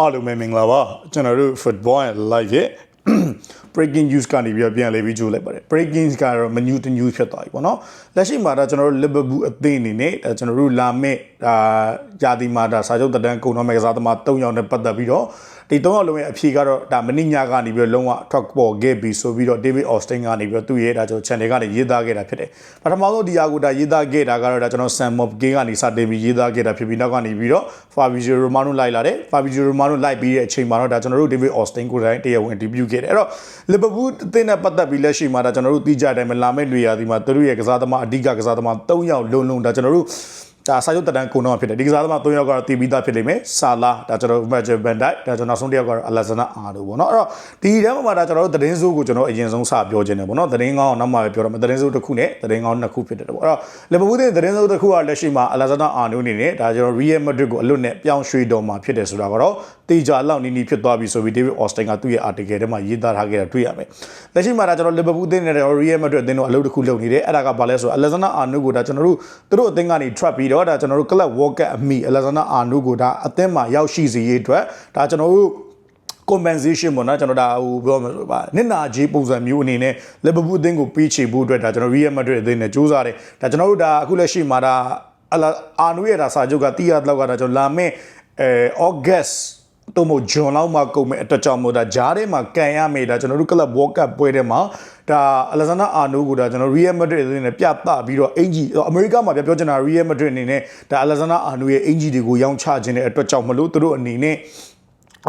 အားလုံးပဲမင်္ဂလာပါကျွန်တော်တို့ football and live ရဲ့ breaking news ကနေပြီးတော့ပြန်လေပြီးကြိုးလိုက်ပါတယ် breaking news ကတော့မ new to news ဖြစ်သွားပြီပေါ့နော်လက်ရှိမှာဒါကျွန်တော်တို့ liverpool အသင်းအနေနဲ့ဒါကျွန်တော်တို့လာမယ့်ဒါယာတီမာဒါစာချုပ်တက်တန်းကုန်တော့မဲ့ကစားသမား၃ယောက်နဲ့ပတ်သက်ပြီးတော့ ဒီ၃ယောက်လုံးရဲ့အဖြေကတော့ဒါမင်းညကနေပြီးတော့လုံးဝထွက်ပေါ်ခဲ့ပြီဆိုပြီးတော့ David Austin ကနေပြီးတော့သူ့ရဲ့ဒါကျွန်တော် channel ကနေရေးသားခဲ့တာဖြစ်တယ်ပထမဆုံးဒီဟာကိုဒါရေးသားခဲ့တာကတော့ဒါကျွန်တော် Sam Mob Game ကနေစတင်ပြီးရေးသားခဲ့တာဖြစ်ပြီးနောက်ကနေပြီးတော့ Fabrizio Romano လိုက်လာတယ် Fabrizio Romano လိုက်ပြီးတဲ့အချိန်မှာတော့ဒါကျွန်တော်တို့ David Austin ကိုယ်တိုင်တရားဝင် debut ခဲ့တယ်အဲ့တော့ Liverpool အသင်းနဲ့ပတ်သက်ပြီးလက်ရှိမှာဒါကျွန်တော်တို့သိကြတဲ့အတိုင်းပဲလာမယ့်နေရာဒီမှာသူတို့ရဲ့ကစားသမားအဓိကကစားသမား၃ယောက်လုံးလုံးဒါကျွန်တော်တို့ ဒါစာရုပ်တတန်းကုံတော့ဖြစ်တယ်ဒီကစားသမား၃ယောက်ကတော့တီးပြီးသားဖြစ်လိမ့်မယ်ဆာလာဒါကျွန်တော်တို့မက်ဂျယ်ဘန်ဒိုက်ဒါကျွန်တော်နောက်ဆုံးတစ်ယောက်ကတော့အလက်ဇနာအာဒိုပေါ့နော်အဲ့တော့ဒီထဲမှာဒါကျွန်တော်တို့သတင်းစိုးကိုကျွန်တော်အရင်ဆုံးစပြောခြင်းတယ်ပေါ့နော်သတင်းကောင်းနောက်မှပဲပြောတော့မယ်သတင်းစိုးတစ်ခုနဲ့သတင်းကောင်းနှစ်ခုဖြစ်တယ်ပေါ့အဲ့တော့လီဗာပူးတဲ့သတင်းစိုးတစ်ခုကလက်ရှိမှာအလက်ဇနာအာဒိုအနေနဲ့ဒါကျွန်တော် Real Madrid ကိုအလွတ်နဲ့ပြောင်းရွှေ့တော်မှာဖြစ်တယ်ဆိုတာကတော့တေချာလောက်နီးနီးဖြစ်သွားပြီဆိုပြီး David Austin ကသူ့ရဲ့ article ထဲမှာရေးသားထားခဲ့တာတွေ့ရမယ်လက်ရှိမှာဒါကျွန်တော်လီဗာပူးအသင်းနဲ့ Real Madrid အသင်းတို့အလုပ်တစ်ခုလုပ်နေတယ်အဲ့ဒါကဘာလဲဆိုတော့ Alexander Arnold ကိုဒါကျွန်တော်တို့သူတို့အသင်းကနေ trap ပြီးတော့ဒါကျွန်တော်တို့ club world cup အမိ Alexander Arnold ကိုဒါအသင်းမှာရောက်ရှိစေရေးအတွက်ဒါကျွန်တော်တို့ compensation ပေါ့နော်ကျွန်တော်ဒါဟိုပြောမှာဆိုပါနစ်နာကြီးပုံစံမျိုးအနေနဲ့ Liverpool အသင်းကိုပေးချေဖို့အတွက်ဒါကျွန်တော် Real Madrid အသင်းနဲ့စူးစမ်းတယ်ဒါကျွန်တော်တို့ဒါအခုလက်ရှိမှာဒါအာနူရဲ့ဒါစာချုပ်ကတီးရတော့ကဒါကျွန်တော်လာမယ့်အဲ August တော့မဂျွန်လောက်မှကုန်မဲ့အတွက်ကြောင့်မို့ဒါဂျားထဲမှာကန်ရမေးဒါကျွန်တော်တို့ club world cup ပွဲထဲမှာဒါအလက်ဇန်ဒါအာနိုကိုဒါကျွန်တော် Real Madrid အနေနဲ့ပြသပြီးတော့အင်ဂျီအမေရိကမှာပြပြောချင်တာ Real Madrid အနေနဲ့ဒါအလက်ဇန်ဒါအာနိုရဲ့အင်ဂျီတွေကိုရောင်းချခြင်းတဲ့အတွက်ကြောင့်မလို့သူတို့အနေနဲ့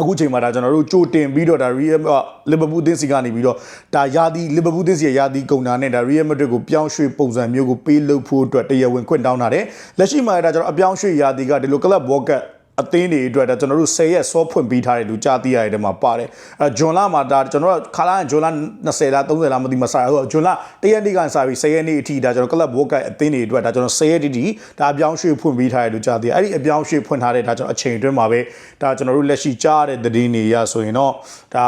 အခုချိန်မှာဒါကျွန်တော်တို့ကြိုတင်ပြီးတော့ဒါ Real လီဗာပူးသင်းစီကနေပြီးတော့ဒါယာဒီလီဗာပူးသင်းစီရဲ့ယာဒီကုန်တာနဲ့ဒါ Real Madrid ကိုပြောင်းရွှေ့ပုံစံမျိုးကိုပေးလုပ်ဖို့အတွက်တရားဝင်ခွင့်တောင်းတာတယ်လက်ရှိမှာဒါကျွန်တော်အပြောင်းရွှေ့ယာဒီကဒီလို club world cup အသင်းတွေအတွက်ဒါကျွန်တော်တို့10ရက်စောဖွင့်ပေးထားတယ်လူကြားသိရတယ်မှာပါတယ်အဲဂျွန်လာမှာဒါကျွန်တော်တို့ခါလာဂျွန်လာ20လား30လားမသိမစားဟုတ်ဂျွန်လာတရက်နေ့ကစပြီး10ရက်နေ့အထိဒါကျွန်တော်ကလပ်ဝက်ကအသင်းတွေအတွက်ဒါကျွန်တော်10ရက်တိတိဒါအပြောင်းရွှေ့ဖွင့်ပေးထားတယ်လူကြားသိရအဲ့ဒီအပြောင်းရွှေ့ဖွင့်ထားတဲ့ဒါကျွန်တော်အချိန်အတွင်းမှာပဲဒါကျွန်တော်တို့လက်ရှိကြားတဲ့သတင်းတွေရဆိုရင်တော့ဒါ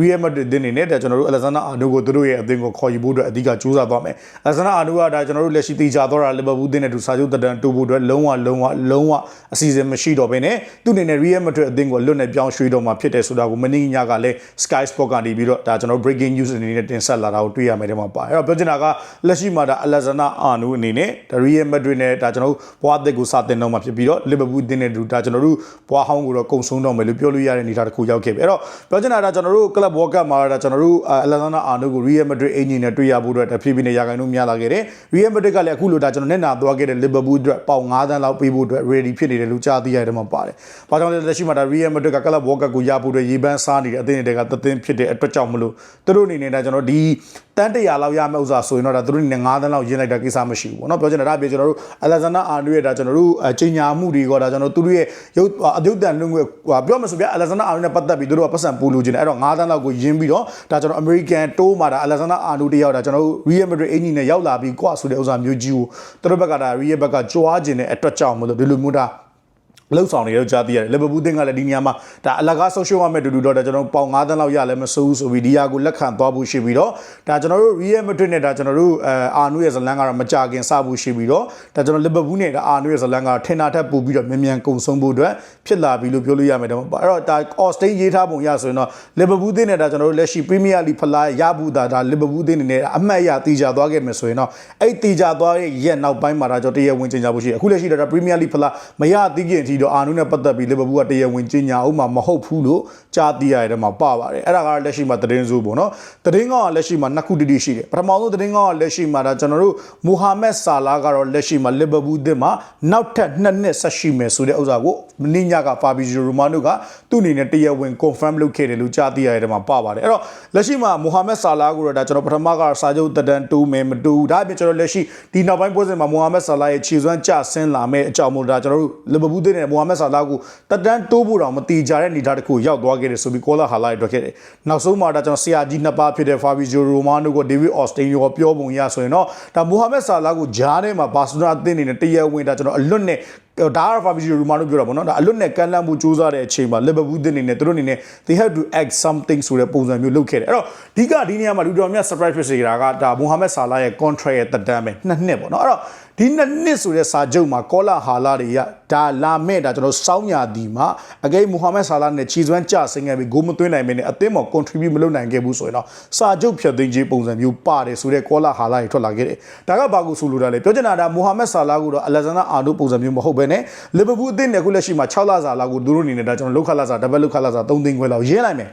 Real Madrid အသင်းတွေနဲ့ဒါကျွန်တော်တို့ Alexander Arnold ကိုသူတို့ရဲ့အသင်းကိုခေါ်ယူဖို့အတွက်အဓိကကြိုးစားသွားမယ် Alexander Arnold ကဒါကျွန်တော်တို့လက်ရှိတေချာတော့တာ Liverpool အသင်းနဲ့သူစာချုပ်တက်တန်းတူဖို့အတွက်လုံးဝလုံးဝလုံးဝအစီအစဉ်မရှိတော့ဘဲနဲ့သူအနေနဲ့ Real Madrid အသင်းကိုလွတ်နေပြောင်းရွှေ့တော့မှာဖြစ်တယ်ဆိုတာကိုမနေ့ညကလည်း Sky Sport ကနေပြီးတော့ဒါကျွန်တော် breaking news အနေနဲ့တင်ဆက်လာတာကိုတွေ့ရမယ်တဲ့မှာပါအဲ့တော့ပြောချင်တာကလက်ရှိမှာဒါ Alexander Arnold အနေနဲ့ဒါ Real Madrid နဲ့ဒါကျွန်တော်ဘွားအသစ်ကိုစတင်တော့မှာဖြစ်ပြီးတော့ Liverpool အသင်းနဲ့ဒါကျွန်တော်တို့ဘွားဟောင်းကိုတော့ကုံဆုံးတော့မယ်လို့ပြောလို့ရတဲ့အနေအထားတစ်ခုရောက်ခဲ့ပြီအဲ့တော့ပြောချင်တာဒါကျွန်တော်တို့ Club World Cup မှာဒါကျွန်တော်တို့ Alexander Arnold ကို Real Madrid အင်ဂျင်နဲ့တွေ့ရဖို့အတွက်တဖြည်းဖြည်းနဲ့ရာခိုင်နှုန်းများလာခဲ့တယ် Real Madrid ကလည်းအခုလိုဒါကျွန်တော်နဲ့နာသွားခဲ့တဲ့ Liverpool အတွက်ပေါင်9သန်းလောက်ပေးဖို့အတွက် ready ဖြစ်နေတယ်လို့ကြားသိရတယ်မှာပါတယ်။ဘာကြောင့်လဲလက်ရှိမှာဒါ Real Madrid က Club World Cup ကိုရဖို့အတွက်ရေပန်းစားနေတဲ့အသင်းတွေကသသင်းဖြစ်တဲ့အတွက်ကြောင့်မလို့သူတို့အနေနဲ့ဒါကျွန်တော်ဒီတန်းတရာလောက်ရမယ့်ဥစ္စာဆိုရင်တော့ဒါသူတို့အနေနဲ့9သန်းလောက်ရင်းလိုက်တာကိစ္စမရှိဘူးပေါ့နော်ပြောချင်တာဒါပြကျွန်တော်တို့ Alexander Arnold ရဲ့ဒါကျွန်တော်တို့ချိန်ညာမှုတွေကဒါကျွန်တော်တို့သူတို့ရဲ့ရုပ်အပြုတ်တန်လွင့်ွယ်ပြောမှဆိုပြ Alexander Arnold နဲ့ပတ်သက်ပြီးသူတို့ကပတ်စံပူလို့ခြင်းတယ်အဲ့တော့9သန်းလောက်ကိုရင်းပြီးတော့ဒါကျွန်တော် American တိုးမှာဒါ Alexander Arnold တယောက်ဒါကျွန်တော်တို့ Real Madrid အင်ဂျင်နဲ့ရောက်လာပြီးကွာဆိုတဲ့ဥစ္စာမျိုးကြီးကိုသူတို့ဘက်ကဒါ Real ဘက်ကကြွားခြင်းတဲ့အတွက်ကြောင့်မလို့ဒီလိုမျိုးဒါ လှုပ်ဆောင်နေတော့ကြားသိရတယ်လီဗာပူးတင်းကလည်းဒီနေရာမှာဒါအလကားဆုံးရှုံးရမယ့်တူတူတော့ဒါကျွန်တော်ပေါင်9တန်းလောက်ရလဲမစိုးဘူးဆိုပြီးဒီဟာကိုလက်ခံသွားဖို့ရှိပြီးတော့ဒါကျွန်တော်တို့ Real Madrid နဲ့ဒါကျွန်တော်တို့အဲအာနူရဲ့ဇလန်ကတော့မကြခင်စဖို့ရှိပြီးတော့ဒါကျွန်တော်လီဗာပူးနဲ့ဒါအာနူရဲ့ဇလန်ကထင်တာထက်ပိုပြီးတော့မြန်မြန်ကုံဆုံးဖို့အတွက်ဖြစ်လာပြီလို့ပြောလို့ရမယ်တော့အဲ့တော့ဒါ Austin ရေးထားပုံရဆိုရင်တော့လီဗာပူးတင်းနဲ့ဒါကျွန်တော်တို့လက်ရှိ Premier League ဖလားရဘူးဒါဒါလီဗာပူးတင်းနေနဲ့အမှတ်ရတီကြသွားခဲ့မယ်ဆိုရင်တော့အဲ့တီကြသွားရဲ့ရက်နောက်ပိုင်းမှာဒါကျွန်တော်တရားဝင်ကျင်ကြဖို့ရှိတယ်အခုလက်ရှိတော့ဒါ Premier League ဖလားမရသေးခင်အထိတော့အာနူနဲ့ပတ်သက်ပြီးလီဗာပူးကတရားဝင်ကြီးညာအောင်မှာမဟုတ်ဘူးလို့ကြားသိရတဲ့မှာပါပါတယ်အဲ့ဒါကလက်ရှိမှာသတင်းစိုးပေါ့နော်သတင်းကောင်းကလက်ရှိမှာနှစ်ခုတတိရှိတယ်ပထမဆုံးသတင်းကောင်းကလက်ရှိမှာဒါကျွန်တော်တို့မူဟာမက်ဆာလာကတော့လက်ရှိမှာလီဗာပူးအသင်းမှာနောက်ထပ်နှစ်နှစ်ဆက်ရှိမယ်ဆိုတဲ့ဥစ္စာကိုမင်းညကဖာဘီဂျီရိုမာနိုကသူ့အနေနဲ့တရားဝင် confirm လုပ်ခဲ့တယ်လို့ကြားသိရတဲ့မှာပါပါတယ်အဲ့တော့လက်ရှိမှာမူဟာမက်ဆာလာကိုတော့ဒါကျွန်တော်ပထမကစာချုပ်တက်တန်းတူမယ်မတူဒါအပြင်ကျွန်တော်လက်ရှိဒီနောက်ပိုင်းပွဲစဉ်မှာမူဟာမက်ဆာလာရဲ့ခြေစွမ်းကျဆင်းလာမဲ့အကြောင်းမို့ဒါကျွန်တော်တို့လီဗာပူးအသင်းနဲ့မူဟာမက်ဆာလာကိုတက်တန်းတိုးဖို့တော့မတိကြတဲ့နေသားတစ်ခုရောက်သွားခဲ့တယ်ဆိုပြီးကောလာဟာလာရတွေ့ခဲ့တယ်နောက်ဆုံးမှာဒါကျွန်တော်ဆရာကြီးနှစ်ပါးဖြစ်တဲ့ဖာဘီဂျိုရိုမာနိုကိုဒေးဗစ်အော်စတင်ရောပြောပုံရဆိုရင်တော့ဒါမိုဟာမက်ဆာလာကိုဂျားထဲမှာဘာစီလိုနာအသင်းနေနဲ့တရက်ဝင်ဒါကျွန်တော်အလွတ်နဲ့ဒါကဖာဘီဂျီရိုမာနိုပြောတာပေါ့နော်ဒါအလွတ်နဲ့ကန်လန့်မှုစူးစမ်းတဲ့အချိန်မှာလီဗာပူးတင်းနေနဲ့သူတို့အနေနဲ့ they have to act something ဆိုတဲ့ပုံစံမျိုးလုပ်ခဲ့တယ်အဲ့တော့ဒီကဒီနေရာမှာလူတော်များ surprise ဖြစ်စေတာကဒါမိုဟာမက်ဆာလာရဲ့ contract ရဲ့တက်တန်းပဲနှစ်နှစ်ပေါ့နော်အဲ့တော့ ဒီနှစ်နှစ်ဆိုတဲ့စာချုပ်မှာကောလာဟာလာတွေကဒါလာမဲ့ဒါကျွန်တော်စောင်းညာဒီမှာအဂိမ်းမူဟာမက်ဆာလာနဲ့ခြေစွမ်းကြဆင်းခဲ့ပြီးဂိုးမသွင်းနိုင်မင်းနဲ့အသင်းပေါ် contribute မလုပ်နိုင်ခဲ့ဘူးဆိုရင်တော့စာချုပ်ဖြတ်သိမ်းခြင်းပုံစံမျိုးပါတယ်ဆိုတဲ့ကောလာဟာလာတွေထွက်လာခဲ့တယ်ဒါကဘာကိုဆိုလိုတာလဲပြောချင်တာဒါမူဟာမက်ဆာလာကိုတော့အလက်ဇန်ဒါအာနိုပုံစံမျိုးမဟုတ်ဘဲနဲ့လီဗာပူးအသင်းနဲ့အခုလက်ရှိမှာ6လစာလာကိုသူတို့အနေနဲ့ဒါကျွန်တော်လောက်ခလာစာဒဘယ်လောက်ခလာစာ3သိန်းခွဲလောက်ရင်းလိုက်မယ်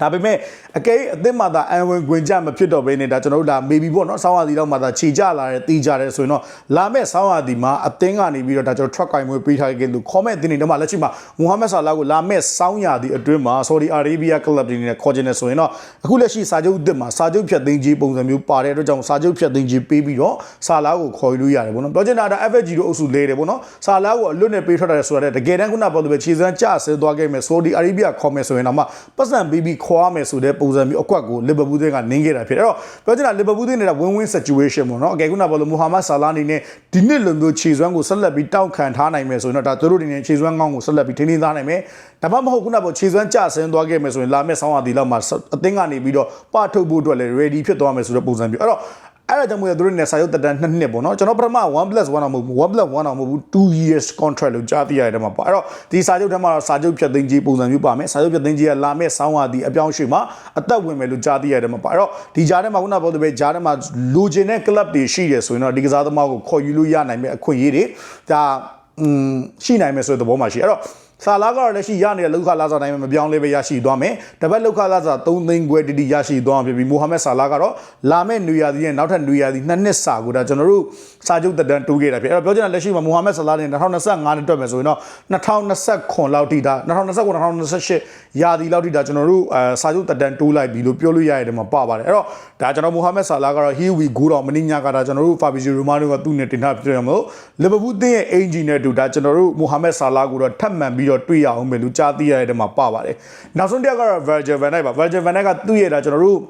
ဒါပေမဲ့အကဲအသစ်မှသာအန်ဝင်ခွင်ကြမဖြစ်တော့ဘဲနဲ့ဒါကျွန်တော်တို့ဒါ maybe ပေါ့နော်ဆောင်းရသည်တော့မှသာခြေကြလာတယ်တီးကြတယ်ဆိုရင်တော့လာမဲ့ဆောင်းရသည်မှာအသင်းကနေပြီးတော့ဒါကျွန်တော် truck ကင်မွေးပေးထားခဲ့လို့ comment တင်းနေတော့မှလက်ရှိမှာမူဟာမက်ဆာလာကိုလာမဲ့ဆောင်းရသည်အတွင်းမှာ Saudi Arabia club တွေနဲ့ခေါ်ချင်တယ်ဆိုရင်တော့အခုလက်ရှိစာချုပ်အသစ်မှာစာချုပ်ဖြတ်သိမ်းခြင်းပုံစံမျိုးပါတဲ့အတွက်ကြောင့်စာချုပ်ဖြတ်သိမ်းခြင်းပေးပြီးတော့ဆာလာကိုခေါ်ယူလို့ရတယ်ပေါ့နော်ပြောချင်တာဒါ FFG တို့အုပ်စုလဲတယ်ပေါ့နော်ဆာလာကိုအလွတ်နဲ့ပေးထွက်တယ်ဆိုတော့တကယ်တမ်းခုနပြောလို့ပဲခြေစမ်းကြဆဲသွားခဲ့မယ် Saudi Arabia ခေါ်မယ်ဆိုရင်တော့မှပတ်စံပေးပြီးခေါ်ရမယ်ဆိုတဲ့ပုံစံမျိုးအကွက်ကိုလီဗာပူးသင်းကနင်းခဲ့တာဖြစ်တယ်အဲ့တော့ပြောချင်တာလီဗာပူးသင်းနေတာ win win situation ပေါ့နော်အကယ်ခုနပြောလို့မူဟာမက်ဆာလာအနေနဲ့ဒီနှစ်လိုမျိုးခြေစွမ်းကိုဆက်လက်ပြီးတောက်ခံထားနိုင်မယ်ဆိုရင်တော့ဒါသူတို့အနေနဲ့ခြေစွမ်းကောင်းကိုဆက်လက်ပြီးထိန်းသိမ်းထားနိုင်မယ်ဒါမှမဟုတ်ခုနပြောခြေစွမ်းကြဆင်းသွားခဲ့မယ်ဆိုရင်လာမယ့်ဆောင်းရာသီလောက်မှာအသင်းကနေပြီးတော့ပထုတ်ဖို့အတွက်လည်း ready ဖြစ်သွားမယ်ဆိုတဲ့ပုံစံမျိုးအဲ့တော့ အဲ့ဒါကြောင့်မို့လို့သူတို့နဲ့စာရုပ်တက်တန်းနှစ်နှစ်ပေါ့နော်ကျွန်တော်ပထမ1 1အောင်မဟုတ်ဘူး1 1အောင်မဟုတ်ဘူး2 years contract လို့ကြားသိရတဲ့မှာပေါ့အဲ့တော့ဒီစာချုပ်ထဲမှာတော့စာချုပ်ဖြတ်သိမ်းခြင်းပုံစံမျိုးပါမယ်စာချုပ်ဖြတ်သိမ်းခြင်းကလာမဲ့ဆောင်းဝါဒီအပြောင်းရွှေ့မှာအသက်ဝင်မယ်လို့ကြားသိရတဲ့မှာပေါ့အဲ့တော့ဒီကြားထဲမှာခုနပြောတဲ့ပဲကြားထဲမှာလိုချင်တဲ့ club တွေရှိတယ်ဆိုရင်တော့ဒီကစားသမားကိုခေါ်ယူလို့ရနိုင်မဲ့အခွင့်အရေးတွေဒါอืมရှိနိုင်မယ်ဆိုတဲ့သဘောမှာရှိအဲ့တော့ ဆာလာကတော့လက်ရှိရနေတဲ့လောက်ခလာစာတိုင်းမှာမပြောင်းလဲပဲရရှိသွားမယ်။တပတ်လောက်ခလာစာ3သိန်းခွဲတိတိရရှိသွားမှာဖြစ်ပြီးမိုဟာမက်ဆာလာကတော့လာမယ့်နွေရာသီနဲ့နောက်ထပ်နွေရာသီနှစ်နှစ်စာကိုဒါကျွန်တော်တို့စာချုပ်တက်တန်းတိုးခဲ့တာဖြစ်။အဲ့တော့ပြောချင်တာလက်ရှိမှာမိုဟာမက်ဆာလာနဲ့2025နဲ့တွက်မယ်ဆိုရင်တော့2029လောက်ထိဒါ2029 2028ရာသီလောက်ထိဒါကျွန်တော်တို့အဲစာချုပ်တက်တန်းတိုးလိုက်ပြီလို့ပြောလို့ရရတယ်မှာပါပါတယ်။အဲ့တော့ဒါကျွန်တော်မိုဟာမက်ဆာလာကတော့ here we go တော့မင်းညာကဒါကျွန်တော်တို့ Fabrizio Romano ကသူ့နဲ့တင်ထားပြရမလို့လီဗာပူးတင်းရဲ့အင်ဂျီနဲ့တူဒါကျွန်တော်တို့မိုဟာမက်ဆာလာကိုတော့ထပ်မံပြီးတော့တွေ့ရအောင်မယ်လို့ကြားသိရတဲ့ထဲမှာပါပါတယ်နောက်ဆုံးတစ်ယောက်ကတော့ Virgil van Dijk ပါ Virgil van Dijk ကသူ့ရဲ့ဒါကျွန်တော်တို့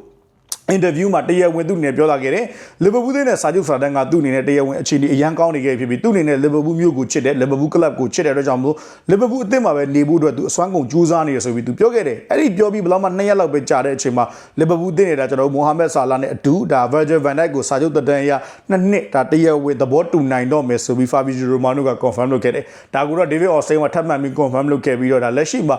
အင်တာဗျူးမှာတရားဝင်သူ့အနေနဲ့ပြောလာခဲ့တယ်လီဗာပူးနဲ့စာချုပ်စာတမ်းကသူ့အနေနဲ့တရားဝင်အခြေအနေအရန်ကောင်းနေခဲ့ဖြစ်ပြီးသူ့အနေနဲ့လီဗာပူးမျိုးကိုချစ်တယ်လီဗာပူးကလပ်ကိုချစ်တဲ့အတွက်ကြောင့်မို့လီဗာပူးအသင်းမှာပဲနေဖို့အတွက်သူအစွမ်းကုန်ကြိုးစားနေရဆိုပြီးသူပြောခဲ့တယ်အဲ့ဒီပြောပြီးဘယ်လောက်မှ2ရက်လောက်ပဲကြာတဲ့အချိန်မှာလီဗာပူးအသင်းနေတာကျွန်တော်မိုဟာမက်ဆာလာနဲ့အတူဒါ Virgil van Dijk ကိုစာချုပ်တက်တန်းအရနှစ်နှစ်ဒါတရားဝင်သဘောတူနိုင်တော့မယ်ဆိုပြီး Fabrizio Romano က confirm လုပ်ခဲ့တယ်ဒါကိုတော့ David Ornstein ကထပ်မံပြီး confirm လုပ်ခဲ့ပြီးတော့ဒါလက်ရှိမှာ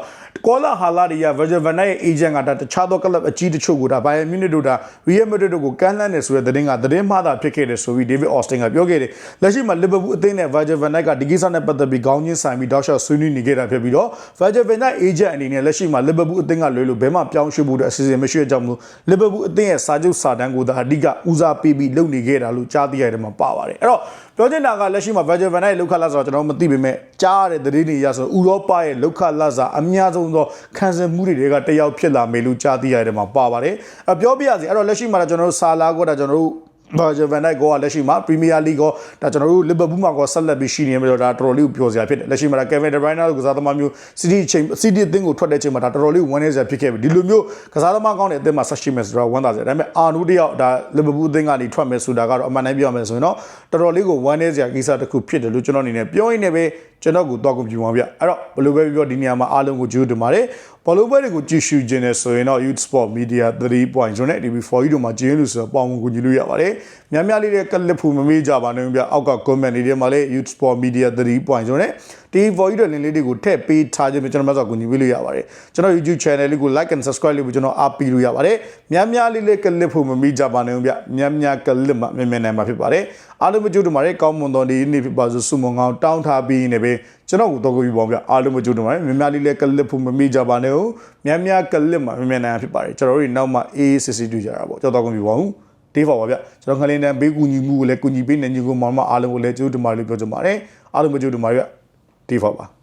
ကောလာဟာလာတွေရ Virgil van Dijk ရဲ့ agent ကဒါတခြားသော club အကြီးတချို့ကိုဒါ Bayern Munich တို့ဒါ Real Madrid တို့ကိုကမ်းလှမ်းနေဆိုတဲ့သတင်းကသတင်းမှားတာဖြစ်ခဲ့တယ်ဆိုပြီး David Austin ကပြောခဲ့တယ်လက်ရှိမှာ Liverpool အသင်းနဲ့ Virgil van Dijk ကဒီကိစ္စနဲ့ပတ်သက်ပြီးခေါင်းချင်းဆိုင်ပြီးတောက်လျှောက်ဆွေးနွေးနေခဲ့တာဖြစ်ပြီးတော့ Virgil van Dijk agent အနေနဲ့လက်ရှိမှာ Liverpool အသင်းကလွဲလို့ဘယ်မှပြောင်းရွှေ့ဖို့အစီအစဉ်မရှိတဲ့အကြောင်းမို့ Liverpool အသင်းရဲ့စာချုပ်စာတမ်းကိုသာအဓိကဦးစားပေးပြီးလုပ်နေခဲ့တာလို့ကြားသိရတယ်မှာပါပါတယ်အဲ့တော့ ပြောချင်တာကလက်ရှိမှာ Virgil van Dijk လောက်ခလာဆိုတော့ကျွန်တော်မသိပေမဲ့ကြားရတဲ့သတင်းတွေရဆိုဥရောပရဲ့လောက်ခလာစာအများဆုံးသောခံစားမှုတွေကတယောက်ဖြစ်လာမယ်လို့ကြားသိရတယ်မှာပါပါတယ်အပြောပြရစီအဲ့တော့လက်ရှိမှာကျွန်တော်တို့ဆာလာကိုဒါကျွန်တော်တို့ ဘာဂျဗန်နိုင်ကိုကလက်ရှိမှာပရီးမီးယားလိဂ်ကိုဒါကျွန်တော်တို့လီဗာပူးမှာကိုဆက်လက်ပြီးရှိနေပြီးတော့ဒါတော်တော်လေးကိုပြောစရာဖြစ်တယ်လက်ရှိမှာဒါကယ်ဗင်ဒဘရိုင်းနာကစားသမားမျိုးစီးတီချိန်စီးတီအသင်းကိုထွက်တဲ့ချိန်မှာဒါတော်တော်လေးဝန်းနေစရာဖြစ်ခဲ့ပြီဒီလိုမျိုးကစားသမားကောင်းတဲ့အသင်းမှာဆက်ရှိမယ်ဆိုတော့ဝမ်းသာစရာဒါပေမဲ့အာနူတယောက်ဒါလီဗာပူးအသင်းကနေထွက်မယ်ဆိုတာကတော့အမှန်တိုင်းပြောမယ်ဆိုရင်တော့တော်တော်လေးကိုဝမ်းနေစရာကိစ္စတစ်ခုဖြစ်တယ်လို့ကျွန်တော်အနေနဲ့ပြောရင်းနဲ့ပဲကျွန်တော်ကိုတော့ကွန်ပျူတာပြအဲ့တော့ဘယ်လိုပဲပြောဒီနေရာမှာအားလုံးကိုကြိုးတင်ပါတယ်ဘောလုံးပွဲတွေကိုကြည့်ရှုခြင်းနဲ့ဆိုရင်တော့ Youth Sport Media 3.0နဲ့ TV4 တို့မှာကျင်းလို့ဆိုတော့ပေါင်းဝင်ကူညီလို့ရပါတယ်များများလေးတဲ့ကလစ်ဖူမမေးကြပါနဲ့ဗျအောက်က comment တွေထဲမှာလည်း Youth Sport Media 3.0နဲ့ TV4 တို့လင်းလေးတွေကိုထည့်ပေးထားခြင်းပဲကျွန်တော်မှဆိုကူညီပေးလို့ရပါတယ်ကျွန်တော် YouTube channel လေးကို like and subscribe လုပ်ပြီးကျွန်တော်အားပေးလို့ရပါတယ်များများလေးလေးကလစ်ဖူမမေးကြပါနဲ့ဗျများများကလစ်မှာမြန်မြန်နိုင်မှာဖြစ်ပါတယ်အားလုံးမကြိုးတမာတဲ့ကောင်းမွန်သောနေ့နေ့ဖြစ်ပါစို့ဆုမွန်ကောင်းတောင်းထားပြီးနေပဲကျွန်တော်ကိုတော့ကိုပြပါဗျအားလုံးမကြိုးတမာများများလေးလေးကလစ်ဖူမမေးကြပါနဲ့များများကလစ်မှာမြန်မြန်နိုင်ဖြစ်ပါတယ်ကျွန်တော်တို့နောက်မှအေးအေးစစ်စစ်တွေ့ကြတာပေါ့ကျွန်တော်တော့ကိုပြပါဦးတေးပါပါဗျကျွန်တော်ခလင်းတန်ဘေးကူညီမှုကိုလည်းကူညီပေးနေညီကိုမောင်မအားလုံးကိုလည်းကြိုးတမာလို့ပြောကြပါတယ်အားလုံးမကြိုးတမာဗျ တေးပါပါ